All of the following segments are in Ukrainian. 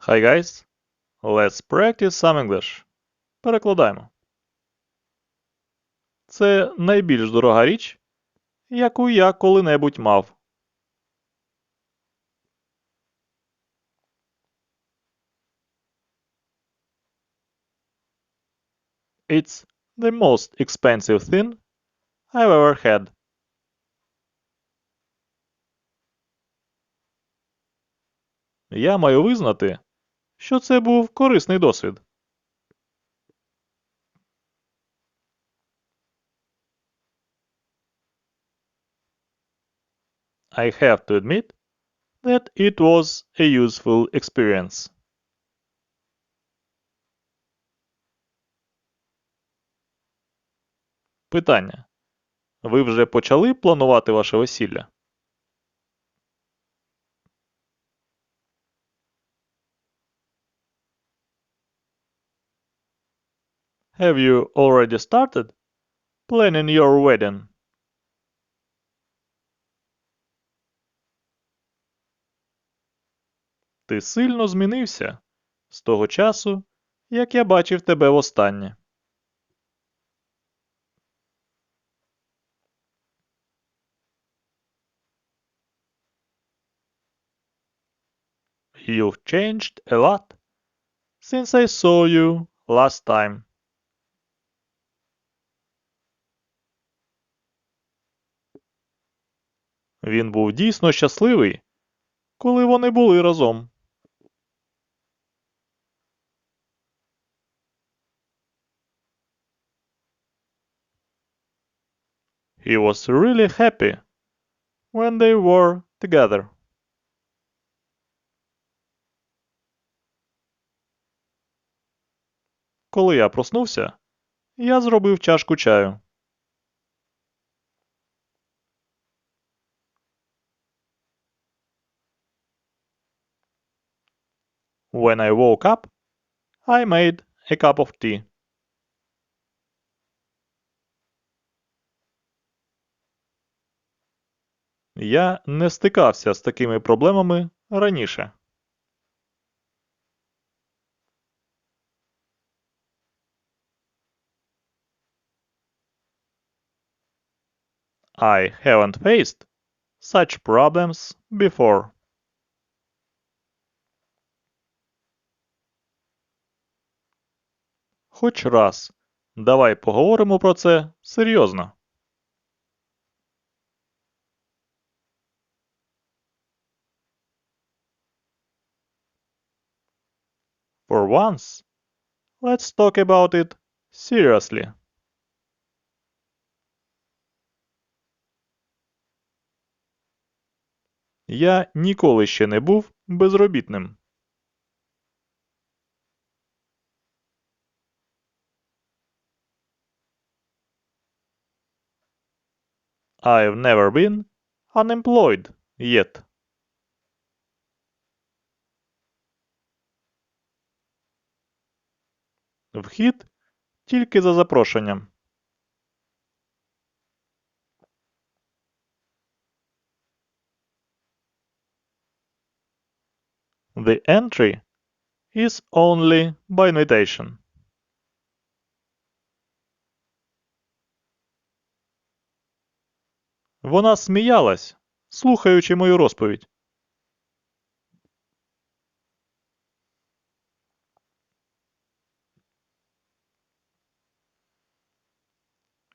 Hi guys, let's practice some English. Перекладаємо. Це найбільш дорога річ, яку я коли-небудь мав. It's the most expensive thing I've ever had. Я маю визнати, що це був корисний досвід. I have to admit that it was a useful experience. Питання. Ви вже почали планувати ваше весілля? Have you already started planning your wedding? Ти сильно змінився з того часу, як я бачив тебе востаннє. You've changed a lot since I saw you last time. Він був дійсно щасливий, коли вони були разом. He was really happy when they were together. Коли я проснувся, я зробив чашку чаю. When I woke up, I made a cup of tea. Я не стикався з такими проблемами раніше. I haven't faced such problems before. Хоч раз. Давай поговоримо про це серйозно. For once, let's talk about it seriously. Я ніколи ще не був безробітним. I've never been unemployed yet. Вхід тільки за запрошенням. The entry is only by invitation. Вона сміялась, слухаючи мою розповідь.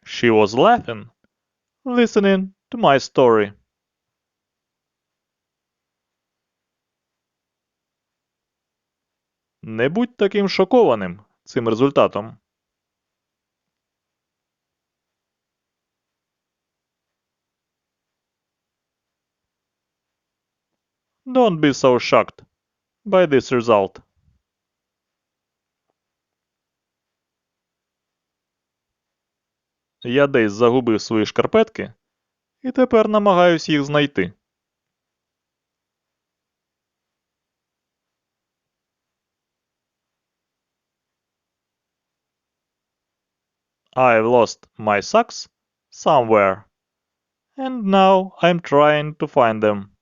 She was laughing, listening to my story. Не будь таким шокованим цим результатом. Don't be so shocked by this result. Я десь загубив свої шкарпетки і тепер намагаюсь їх знайти. I've lost my socks somewhere, and now I'm trying to find them.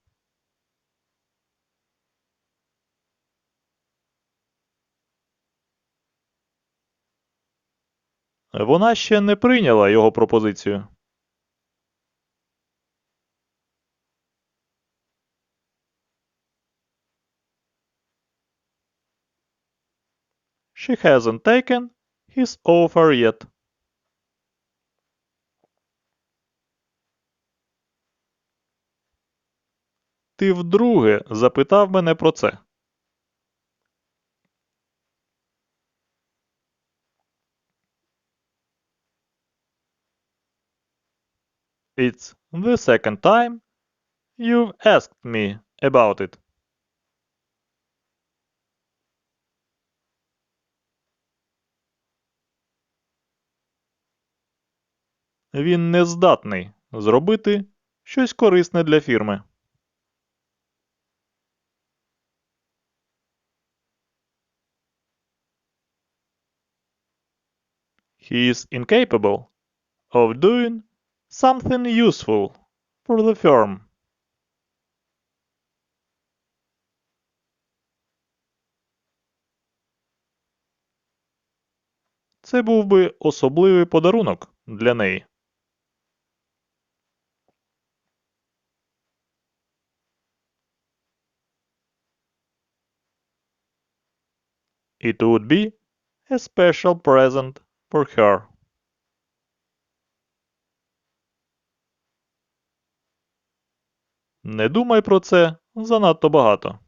Вона ще не прийняла його пропозицію. She hasn't taken his offer yet. Ти вдруге запитав мене про це. It's the second time you've asked me about it. Він не здатний зробити щось корисне для фірми. He is incapable of doing something useful for the firm. Це був би особливий подарунок для неї. It would be a special present for her. Не думай про це занадто багато.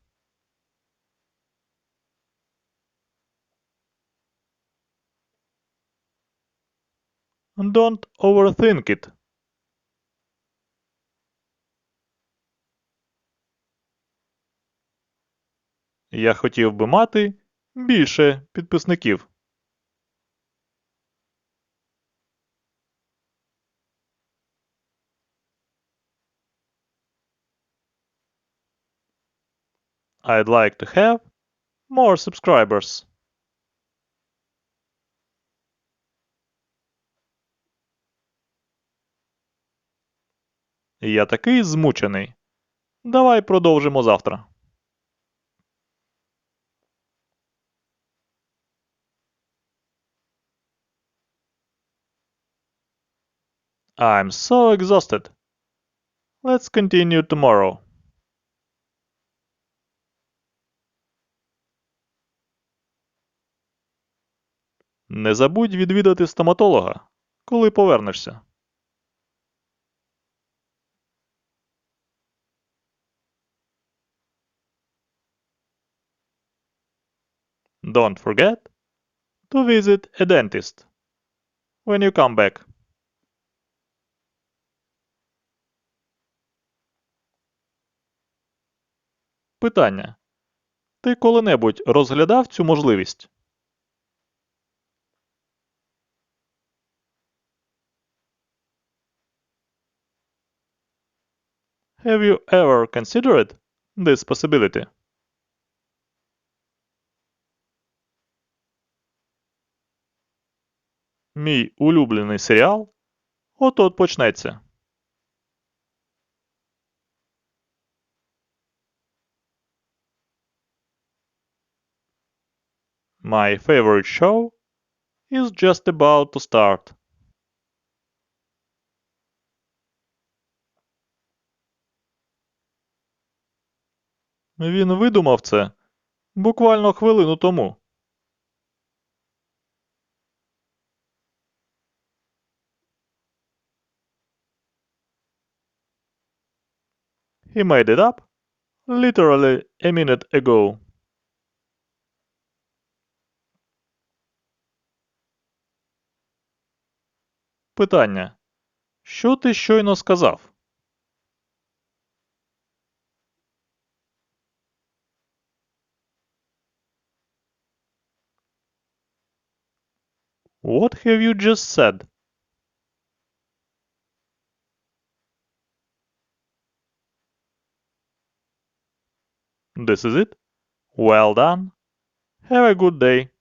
Don't overthink it. Я хотів би мати більше підписників. I'd like to have more subscribers. Я такий змучений. Давай продовжимо завтра. I'm so exhausted. Let's continue tomorrow. Не забудь відвідати стоматолога, коли повернешся. Don't forget to visit a dentist when you come back. Питання. Ти коли-небудь розглядав цю можливість? Have you ever considered this possibility? Мій улюблений серіал от-от почнеться. My favorite show is just about to start. Він видумав це буквально хвилину тому. He made it up literally a minute ago. Питання. Що ти щойно сказав? What have you just said? This is it. Well done. Have a good day.